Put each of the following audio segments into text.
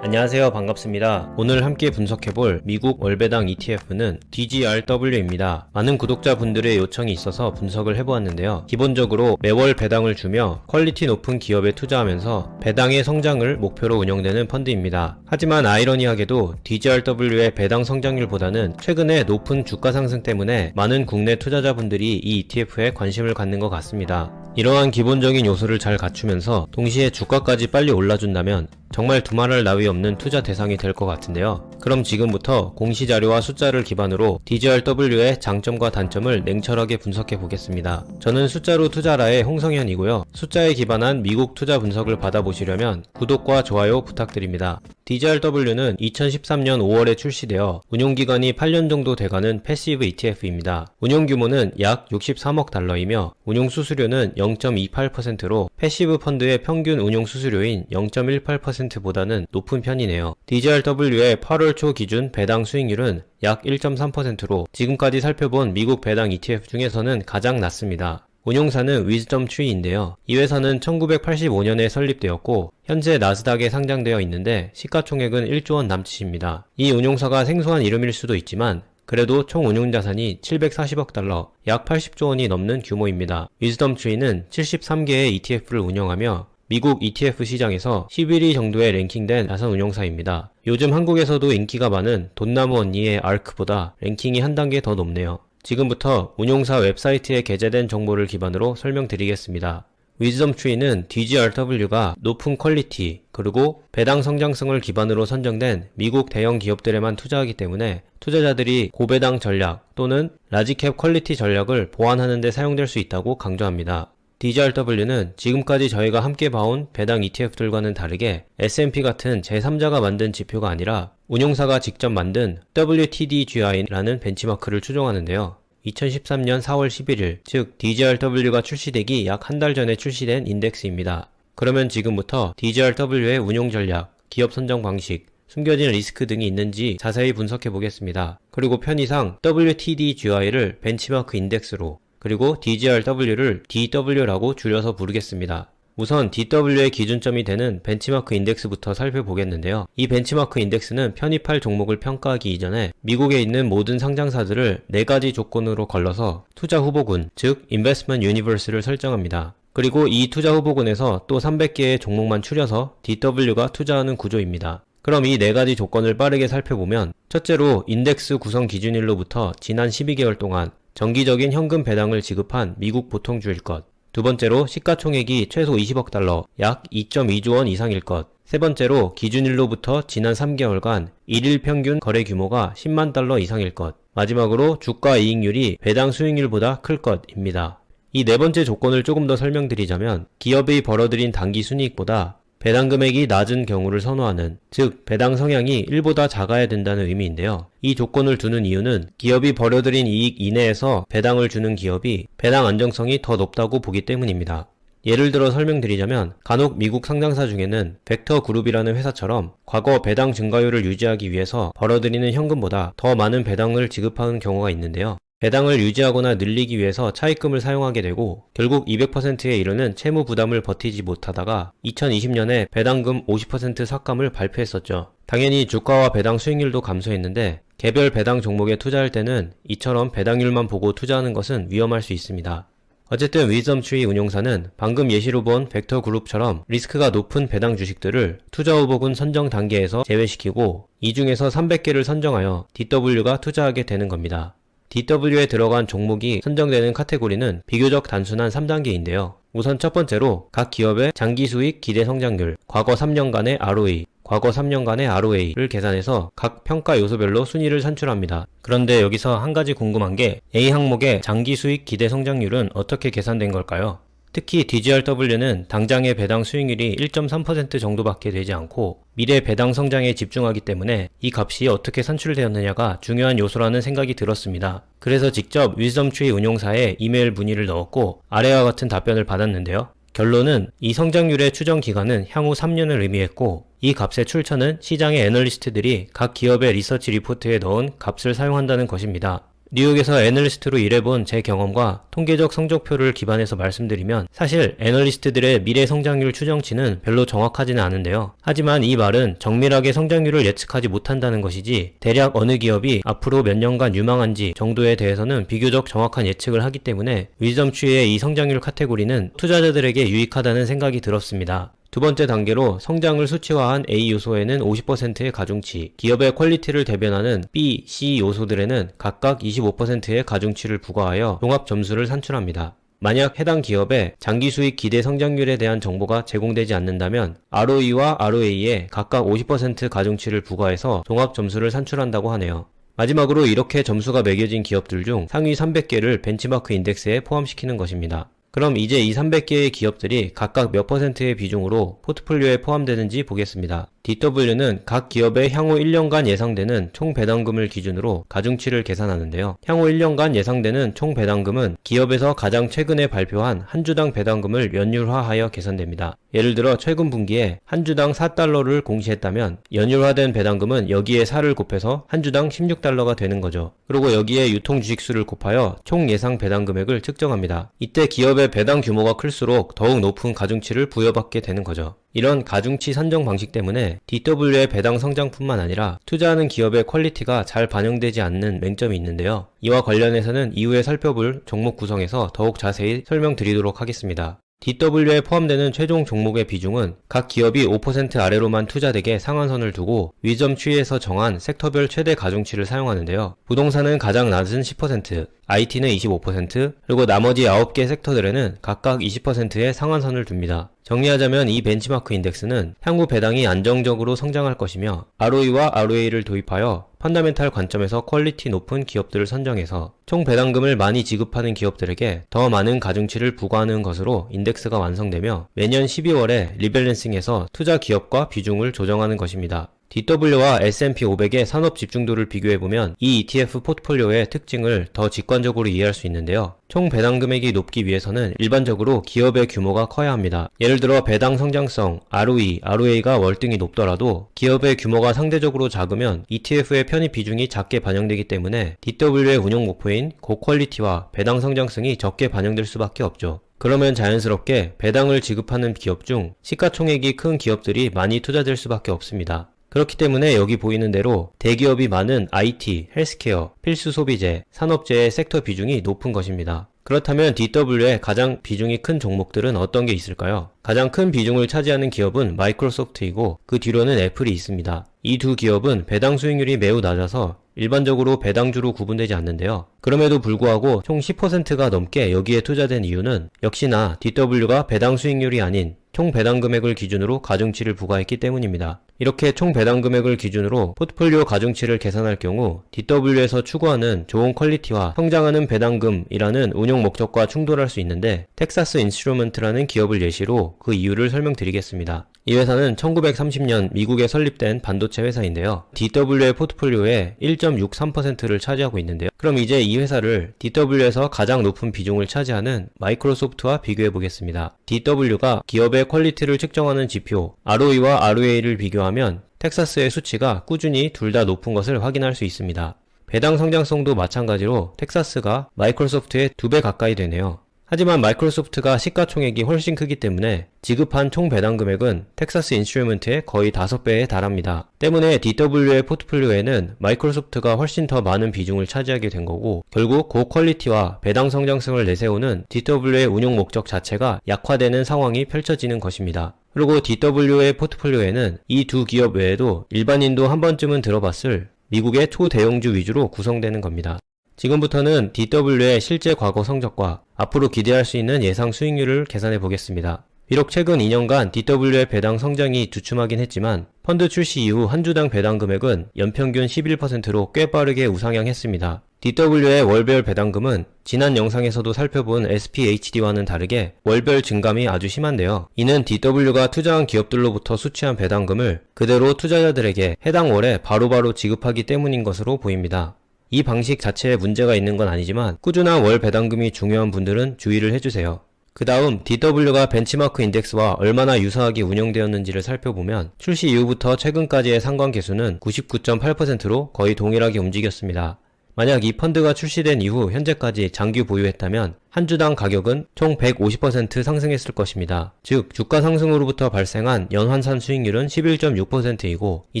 안녕하세요. 반갑습니다. 오늘 함께 분석해볼 미국 월배당 ETF는 DGRW입니다. 많은 구독자분들의 요청이 있어서 분석을 해보았는데요. 기본적으로 매월 배당을 주며 퀄리티 높은 기업에 투자하면서 배당의 성장을 목표로 운영되는 펀드입니다. 하지만 아이러니하게도 DGRW의 배당 성장률보다는 최근에 높은 주가 상승 때문에 많은 국내 투자자분들이 이 ETF에 관심을 갖는 것 같습니다. 이러한 기본적인 요소를 잘 갖추면서 동시에 주가까지 빨리 올라준다면 정말 두말할 나위 없는 투자 대상이 될 것 같은데요. 그럼 지금부터 공시자료와 숫자를 기반으로 DGRW의 장점과 단점을 냉철하게 분석해 보겠습니다. 저는 숫자로 투자라의 홍성현이고요. 숫자에 기반한 미국 투자 분석을 받아보시려면 구독과 좋아요 부탁드립니다. DGRW는 2013년 5월에 출시되어 운용기간이 8년 정도 돼가는 패시브 ETF입니다. 운용 규모는 약 63억 달러이며 운용 수수료는 0.28%로 패시브 펀드의 평균 운용 수수료인 0.18%보다는 높은 편이네요. DGRW의 8월 초 기준 배당 수익률은 약 1.3%로 지금까지 살펴본 미국 배당 ETF 중에서는 가장 낮습니다. 운용사는 위즈덤 트리인데요. 이 회사는 1985년에 설립되었고 현재 나스닥에 상장되어 있는데 시가총액은 1조 원 남짓입니다. 이 운용사가 생소한 이름일 수도 있지만 그래도 총 운용 자산이 740억 달러, 약 80조 원이 넘는 규모입니다. 위즈덤 트리는 73개의 ETF를 운영하며 미국 ETF 시장에서 11위 정도에 랭킹된 자산 운용사입니다. 요즘 한국에서도 인기가 많은 돈나무 언니의 아크보다 랭킹이 한 단계 더 높네요. 지금부터 운용사 웹사이트에 게재된 정보를 기반으로 설명드리겠습니다. 위즈덤 트리는 DGRW가 높은 퀄리티 그리고 배당 성장성을 기반으로 선정된 미국 대형 기업들에만 투자하기 때문에 투자자들이 고배당 전략 또는 라지캡 퀄리티 전략을 보완하는 데 사용될 수 있다고 강조합니다. DGRW는 지금까지 저희가 함께 봐온 배당 ETF들과는 다르게 S&P 같은 제3자가 만든 지표가 아니라 운용사가 직접 만든 WTDGI라는 벤치마크를 추종하는데요. 2013년 4월 11일, 즉 DGRW가 출시되기 약 한 달 전에 출시된 인덱스입니다. 그러면 지금부터 DGRW의 운용 전략, 기업 선정 방식, 숨겨진 리스크 등이 있는지 자세히 분석해 보겠습니다. 그리고 편의상 WTDGI를 벤치마크 인덱스로 그리고 DGRW를 DW라고 줄여서 부르겠습니다. 우선 DW의 기준점이 되는 벤치마크 인덱스부터 살펴보겠는데요. 이 벤치마크 인덱스는 편입할 종목을 평가하기 이전에 미국에 있는 모든 상장사들을 4가지 조건으로 걸러서 투자 후보군, 즉 인베스트먼트 유니버스를 설정합니다. 그리고 이 투자 후보군에서 또 300개의 종목만 추려서 DW가 투자하는 구조입니다. 그럼 이 네 가지 조건을 빠르게 살펴보면 첫째로 인덱스 구성 기준일로부터 지난 12개월 동안 정기적인 현금 배당을 지급한 미국 보통주일 것. 두 번째로 시가총액이 최소 20억 달러, 약 2.2조 원 이상일 것. 세 번째로 기준일로부터 지난 3개월간 일일 평균 거래 규모가 10만 달러 이상일 것. 마지막으로 주가 이익률이 배당 수익률보다 클 것입니다. 이 네 번째 조건을 조금 더 설명드리자면 기업이 벌어들인 단기 순이익보다 배당 금액이 낮은 경우를 선호하는, 즉, 배당 성향이 1보다 작아야 된다는 의미인데요. 이 조건을 두는 이유는 기업이 벌어들인 이익 이내에서 배당을 주는 기업이 배당 안정성이 더 높다고 보기 때문입니다. 예를 들어 설명드리자면 간혹 미국 상장사 중에는 벡터 그룹이라는 회사처럼 과거 배당 증가율을 유지하기 위해서 벌어들이는 현금보다 더 많은 배당을 지급하는 경우가 있는데요. 배당을 유지하거나 늘리기 위해서 차입금을 사용하게 되고 결국 200%에 이르는 채무 부담을 버티지 못하다가 2020년에 배당금 50% 삭감을 발표했었죠. 당연히 주가와 배당 수익률도 감소했는데 개별 배당 종목에 투자할 때는 이처럼 배당률만 보고 투자하는 것은 위험할 수 있습니다. 어쨌든 트리 운용사는 방금 예시로 본 벡터 그룹처럼 리스크가 높은 배당 주식들을 투자 후보군 선정 단계에서 제외시키고 이 중에서 300개를 선정하여 DW가 투자하게 되는 겁니다. DW에 들어간 종목이 선정되는 카테고리는 비교적 단순한 3단계인데요. 우선 첫 번째로 각 기업의 장기 수익 기대 성장률, 과거 3년간의 ROE, 과거 3년간의 ROA를 계산해서 각 평가 요소별로 순위를 산출합니다. 그런데 여기서 한 가지 궁금한 게 A 항목의 장기 수익 기대 성장률은 어떻게 계산된 걸까요? 특히 DGRW는 당장의 배당 수익률이 1.3% 정도밖에 되지 않고 미래 배당 성장에 집중하기 때문에 이 값이 어떻게 산출되었느냐가 중요한 요소라는 생각이 들었습니다. 그래서 직접 위즈덤트리 운용사에 이메일 문의를 넣었고 아래와 같은 답변을 받았는데요. 결론은 이 성장률의 추정 기간은 향후 3년을 의미했고 이 값의 출처는 시장의 애널리스트들이 각 기업의 리서치 리포트에 넣은 값을 사용한다는 것입니다. 뉴욕에서 애널리스트로 일해본 제 경험과 통계적 성적표를 기반해서 말씀드리면 사실 애널리스트들의 미래 성장률 추정치는 별로 정확하지는 않은데요. 하지만 이 말은 정밀하게 성장률을 예측하지 못한다는 것이지 대략 어느 기업이 앞으로 몇 년간 유망한지 정도에 대해서는 비교적 정확한 예측을 하기 때문에 위점 추이의 이 성장률 카테고리는 투자자들에게 유익하다는 생각이 들었습니다. 두 번째 단계로 성장을 수치화한 A 요소에는 50%의 가중치, 기업의 퀄리티를 대변하는 B, C 요소들에는 각각 25%의 가중치를 부과하여 종합 점수를 산출합니다. 만약 해당 기업의 장기 수익 기대 성장률에 대한 정보가 제공되지 않는다면 ROE와 ROA에 각각 50% 가중치를 부과해서 종합 점수를 산출한다고 하네요. 마지막으로 이렇게 점수가 매겨진 기업들 중 상위 300개를 벤치마크 인덱스에 포함시키는 것입니다. 그럼 이제 이 300개의 기업들이 각각 몇 퍼센트의 비중으로 포트폴리오에 포함되는지 보겠습니다. DW는 각 기업의 향후 1년간 예상되는 총 배당금을 기준으로 가중치를 계산하는데요. 향후 1년간 예상되는 총 배당금은 기업에서 가장 최근에 발표한 한 주당 배당금을 연율화하여 계산됩니다. 예를 들어 최근 분기에 한 주당 4달러를 공시했다면 연율화된 배당금은 여기에 4를 곱해서 한 주당 16달러가 되는 거죠. 그리고 여기에 유통 주식수를 곱하여 총 예상 배당 금액을 측정합니다. 이때 기업의 배당 규모가 클수록 더욱 높은 가중치를 부여받게 되는 거죠. 이런 가중치 산정 방식 때문에 DW의 배당 성장뿐만 아니라 투자하는 기업의 퀄리티가 잘 반영되지 않는 맹점이 있는데요. 이와 관련해서는 이후에 살펴볼 종목 구성에서 더욱 자세히 설명드리도록 하겠습니다. DW에 포함되는 최종 종목의 비중은 각 기업이 5% 아래로만 투자되게 상한선을 두고 위점 추이에서 정한 섹터별 최대 가중치를 사용하는데요. 부동산은 가장 낮은 10%, IT는 25%, 그리고 나머지 9개 섹터들에는 각각 20%의 상한선을 둡니다. 정리하자면 이 벤치마크 인덱스는 향후 배당이 안정적으로 성장할 것이며 ROE와 ROA를 도입하여 펀더멘탈 관점에서 퀄리티 높은 기업들을 선정해서 총 배당금을 많이 지급하는 기업들에게 더 많은 가중치를 부과하는 것으로 인덱스가 완성되며 매년 12월에 리밸런싱에서 투자 기업과 비중을 조정하는 것입니다. DW와 S&P 500의 산업 집중도를 비교해보면 이 ETF 포트폴리오의 특징을 더 직관적으로 이해할 수 있는데요. 총 배당 금액이 높기 위해서는 일반적으로 기업의 규모가 커야 합니다. 예를 들어 배당 성장성, ROE, ROA가 월등히 높더라도 기업의 규모가 상대적으로 작으면 ETF의 편입 비중이 작게 반영되기 때문에 DW의 운용 목표인 고퀄리티와 배당 성장성이 적게 반영될 수밖에 없죠. 그러면 자연스럽게 배당을 지급하는 기업 중 시가총액이 큰 기업들이 많이 투자될 수밖에 없습니다. 그렇기 때문에 여기 보이는 대로 대기업이 많은 IT, 헬스케어, 필수 소비재, 산업재의 섹터 비중이 높은 것입니다. 그렇다면 DW의 가장 비중이 큰 종목들은 어떤 게 있을까요? 가장 큰 비중을 차지하는 기업은 마이크로소프트이고 그 뒤로는 애플이 있습니다. 이 두 기업은 배당 수익률이 매우 낮아서 일반적으로 배당주로 구분되지 않는데요. 그럼에도 불구하고 총 10%가 넘게 여기에 투자된 이유는 역시나 DW가 배당 수익률이 아닌 총 배당 금액을 기준으로 가중치를 부과했기 때문입니다. 이렇게 총 배당 금액을 기준으로 포트폴리오 가중치를 계산할 경우 DW에서 추구하는 좋은 퀄리티와 성장하는 배당금이라는 운용 목적과 충돌할 수 있는데 텍사스 인스트루먼트라는 기업을 예시로 그 이유를 설명드리겠습니다. 이 회사는 1930년 미국에 설립된 반도체 회사인데요. DW의 포트폴리오의 1.63%를 차지하고 있는데요. 그럼 이제 이 회사를 DW에서 가장 높은 비중을 차지하는 마이크로소프트와 비교해 보겠습니다. DW가 기업의 퀄리티를 측정하는 지표 ROE와 ROA를 비교하면 텍사스의 수치가 꾸준히 둘 다 높은 것을 확인할 수 있습니다. 배당 성장성도 마찬가지로 텍사스가 마이크로소프트의 두 배 가까이 되네요. 하지만 마이크로소프트가 시가총액이 훨씬 크기 때문에 지급한 총 배당 금액은 텍사스 인슈루먼트의 거의 5배에 달합니다. 때문에 DW의 포트폴리오에는 마이크로소프트가 훨씬 더 많은 비중을 차지하게 된 거고 결국 고퀄리티와 배당 성장성을 내세우는 DW의 운용 목적 자체가 약화되는 상황이 펼쳐지는 것입니다. 그리고 DW의 포트폴리오에는 이 두 기업 외에도 일반인도 한 번쯤은 들어봤을 미국의 초대형주 위주로 구성되는 겁니다. 지금부터는 DW의 실제 과거 성적과 앞으로 기대할 수 있는 예상 수익률을 계산해 보겠습니다. 비록 최근 2년간 DW의 배당 성장이 주춤하긴 했지만 펀드 출시 이후 한 주당 배당 금액은 연평균 11%로 꽤 빠르게 우상향했습니다. DW의 월별 배당금은 지난 영상에서도 살펴본 SPHD와는 다르게 월별 증감이 아주 심한데요. 이는 DW가 투자한 기업들로부터 수취한 배당금을 그대로 투자자들에게 해당 월에 바로바로 지급하기 때문인 것으로 보입니다. 이 방식 자체에 문제가 있는 건 아니지만 꾸준한 월 배당금이 중요한 분들은 주의를 해주세요. 그 다음 DW가 벤치마크 인덱스와 얼마나 유사하게 운영되었는지를 살펴보면 출시 이후부터 최근까지의 상관계수는 99.8%로 거의 동일하게 움직였습니다. 만약 이 펀드가 출시된 이후 현재까지 장기 보유했다면 한 주당 가격은 총 150% 상승했을 것입니다. 즉 주가 상승으로부터 발생한 연환산 수익률은 11.6%이고 이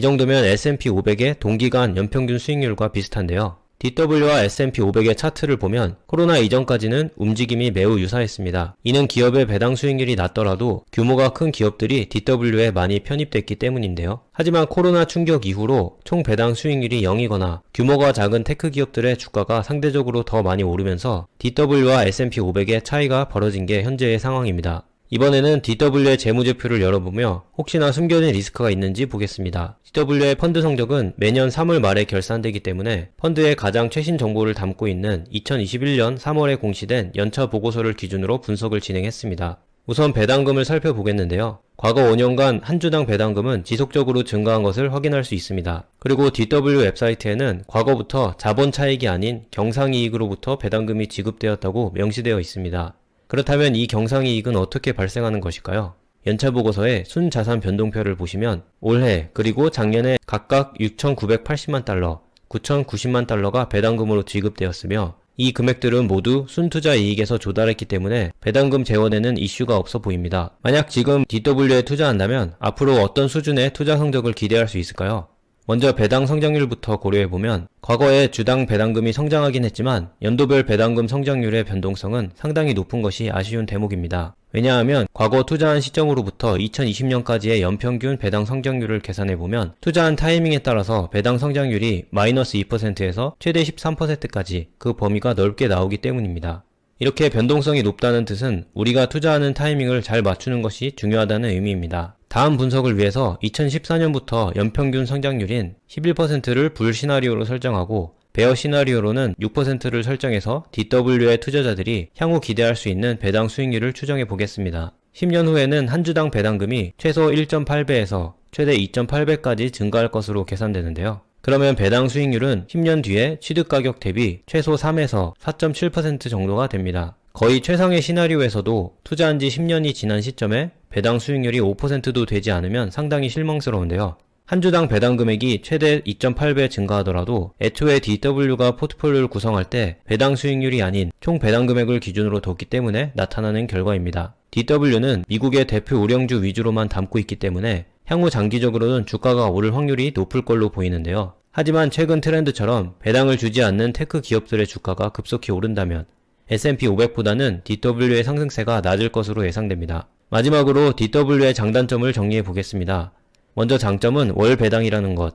정도면 S&P 500의 동기간 연평균 수익률과 비슷한데요. DW와 S&P 500의 차트를 보면 코로나 이전까지는 움직임이 매우 유사했습니다. 이는 기업의 배당 수익률이 낮더라도 규모가 큰 기업들이 DW에 많이 편입됐기 때문인데요. 하지만 코로나 충격 이후로 총 배당 수익률이 0이거나 규모가 작은 테크 기업들의 주가가 상대적으로 더 많이 오르면서 DW와 S&P 500의 차이가 벌어진 게 현재의 상황입니다. 이번에는 DW의 재무제표를 열어보며 혹시나 숨겨진 리스크가 있는지 보겠습니다. DW의 펀드 성적은 매년 3월 말에 결산되기 때문에 펀드의 가장 최신 정보를 담고 있는 2021년 3월에 공시된 연차 보고서를 기준으로 분석을 진행했습니다. 우선 배당금을 살펴보겠는데요. 과거 5년간 한 주당 배당금은 지속적으로 증가한 것을 확인할 수 있습니다. 그리고 DW 웹사이트에는 과거부터 자본 차익이 아닌 경상이익으로부터 배당금이 지급되었다고 명시되어 있습니다. 그렇다면 이 경상이익은 어떻게 발생하는 것일까요? 연차 보고서의 순자산 변동표를 보시면 올해 그리고 작년에 각각 6,980만 달러, 9,090만 달러가 배당금으로 지급되었으며 이 금액들은 모두 순투자 이익에서 조달했기 때문에 배당금 재원에는 이슈가 없어 보입니다. 만약 지금 DW에 투자한다면 앞으로 어떤 수준의 투자 성적을 기대할 수 있을까요? 먼저 배당 성장률부터 고려해보면 과거에 주당 배당금이 성장하긴 했지만 연도별 배당금 성장률의 변동성은 상당히 높은 것이 아쉬운 대목입니다. 왜냐하면 과거 투자한 시점으로부터 2020년까지의 연평균 배당 성장률을 계산해보면 투자한 타이밍에 따라서 배당 성장률이 마이너스 2%에서 최대 13%까지 그 범위가 넓게 나오기 때문입니다. 이렇게 변동성이 높다는 뜻은 우리가 투자하는 타이밍을 잘 맞추는 것이 중요하다는 의미입니다. 다음 분석을 위해서 2014년부터 연평균 성장률인 11%를 불 시나리오로 설정하고 베어 시나리오로는 6%를 설정해서 DW의 투자자들이 향후 기대할 수 있는 배당 수익률을 추정해 보겠습니다. 10년 후에는 한 주당 배당금이 최소 1.8배에서 최대 2.8배까지 증가할 것으로 계산되는데요. 그러면 배당 수익률은 10년 뒤에 취득 가격 대비 최소 3에서 4.7% 정도가 됩니다. 거의 최상의 시나리오에서도 투자한 지 10년이 지난 시점에 배당 수익률이 5%도 되지 않으면 상당히 실망스러운데요. 한 주당 배당 금액이 최대 2.8배 증가하더라도 애초에 DW가 포트폴리오를 구성할 때 배당 수익률이 아닌 총 배당 금액을 기준으로 뒀기 때문에 나타나는 결과입니다. DW는 미국의 대표 우량주 위주로만 담고 있기 때문에 향후 장기적으로는 주가가 오를 확률이 높을 걸로 보이는데요. 하지만 최근 트렌드처럼 배당을 주지 않는 테크 기업들의 주가가 급속히 오른다면 S&P 500보다는 DW의 상승세가 낮을 것으로 예상됩니다. 마지막으로 DW의 장단점을 정리해 보겠습니다. 먼저 장점은 월 배당이라는 것.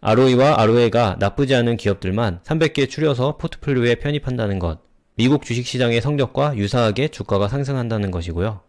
ROE와 ROA가 나쁘지 않은 기업들만 300개 추려서 포트폴리오에 편입한다는 것. 미국 주식시장의 성적과 유사하게 주가가 상승한다는 것이고요.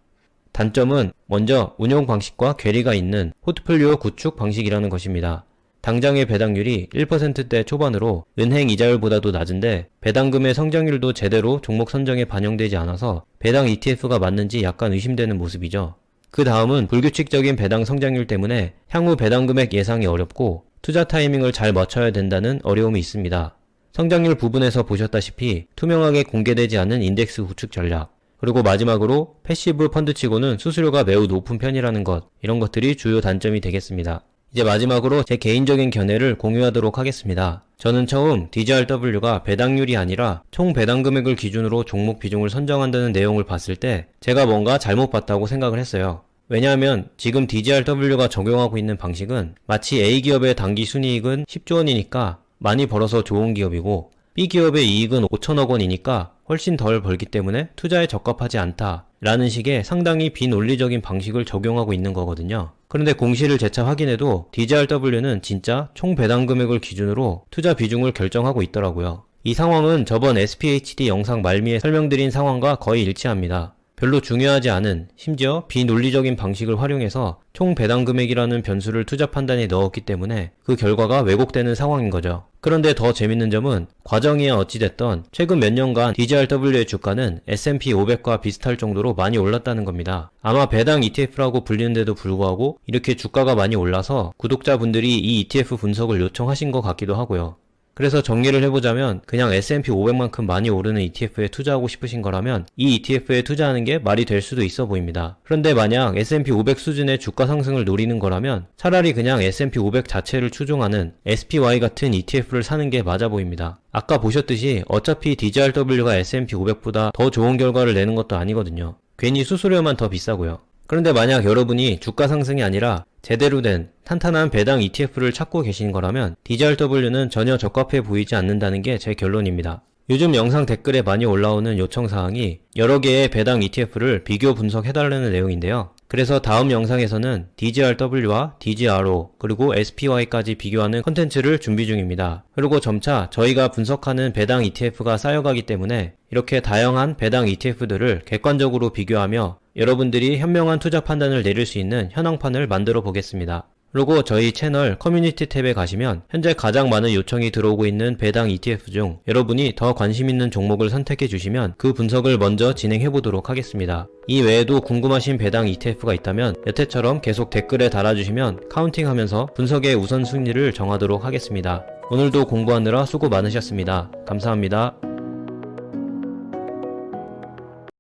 단점은 먼저 운용 방식과 괴리가 있는 포트폴리오 구축 방식이라는 것입니다. 당장의 배당률이 1%대 초반으로 은행 이자율보다도 낮은데 배당금의 성장률도 제대로 종목 선정에 반영되지 않아서 배당 ETF가 맞는지 약간 의심되는 모습이죠. 그 다음은 불규칙적인 배당 성장률 때문에 향후 배당 금액 예상이 어렵고 투자 타이밍을 잘 맞춰야 된다는 어려움이 있습니다. 성장률 부분에서 보셨다시피 투명하게 공개되지 않은 인덱스 구축 전략, 그리고 마지막으로 패시브 펀드치고는 수수료가 매우 높은 편이라는 것, 이런 것들이 주요 단점이 되겠습니다. 이제 마지막으로 제 개인적인 견해를 공유하도록 하겠습니다. 저는 처음 DGRW가 배당률이 아니라 총 배당 금액을 기준으로 종목 비중을 선정한다는 내용을 봤을 때 제가 뭔가 잘못 봤다고 생각을 했어요. 왜냐하면 지금 DGRW가 적용하고 있는 방식은 마치 A기업의 당기 순이익은 10조 원이니까 많이 벌어서 좋은 기업이고 B기업의 이익은 5천억 원이니까 훨씬 덜 벌기 때문에 투자에 적합하지 않다 라는 식의 상당히 비논리적인 방식을 적용하고 있는 거거든요. 그런데 공시를 재차 확인해도 DGRW는 진짜 총 배당 금액을 기준으로 투자 비중을 결정하고 있더라고요. 이 상황은 저번 SPHD 영상 말미에 설명드린 상황과 거의 일치합니다. 별로 중요하지 않은 심지어 비논리적인 방식을 활용해서 총 배당 금액이라는 변수를 투자 판단에 넣었기 때문에 그 결과가 왜곡되는 상황인 거죠. 그런데 더 재밌는 점은 과정이야 어찌됐던 최근 몇 년간 DGRW의 주가는 S&P 500과 비슷할 정도로 많이 올랐다는 겁니다. 아마 배당 ETF라고 불리는데도 불구하고 이렇게 주가가 많이 올라서 구독자분들이 이 ETF 분석을 요청하신 것 같기도 하고요. 그래서 정리를 해보자면 그냥 S&P 500만큼 많이 오르는 ETF에 투자하고 싶으신 거라면 이 ETF에 투자하는 게 말이 될 수도 있어 보입니다. 그런데 만약 S&P 500 수준의 주가 상승을 노리는 거라면 차라리 그냥 S&P 500 자체를 추종하는 SPY 같은 ETF를 사는 게 맞아 보입니다. 아까 보셨듯이 어차피 DJRW가 S&P 500보다 더 좋은 결과를 내는 것도 아니거든요. 괜히 수수료만 더 비싸고요. 그런데 만약 여러분이 주가 상승이 아니라 제대로 된 탄탄한 배당 ETF를 찾고 계신 거라면 DJRW는 전혀 적합해 보이지 않는다는 게 제 결론입니다. 요즘 영상 댓글에 많이 올라오는 요청사항이 여러 개의 배당 ETF를 비교 분석해달라는 내용인데요. 그래서 다음 영상에서는 DGRW와 DGRO 그리고 SPY까지 비교하는 컨텐츠를 준비 중입니다. 그리고 점차 저희가 분석하는 배당 ETF가 쌓여가기 때문에 이렇게 다양한 배당 ETF들을 객관적으로 비교하며 여러분들이 현명한 투자 판단을 내릴 수 있는 현황판을 만들어 보겠습니다. 그리고 저희 채널 커뮤니티 탭에 가시면 현재 가장 많은 요청이 들어오고 있는 배당 ETF 중 여러분이 더 관심 있는 종목을 선택해 주시면 그 분석을 먼저 진행해 보도록 하겠습니다. 이 외에도 궁금하신 배당 ETF가 있다면 여태처럼 계속 댓글에 달아주시면 카운팅하면서 분석의 우선순위를 정하도록 하겠습니다. 오늘도 공부하느라 수고 많으셨습니다. 감사합니다.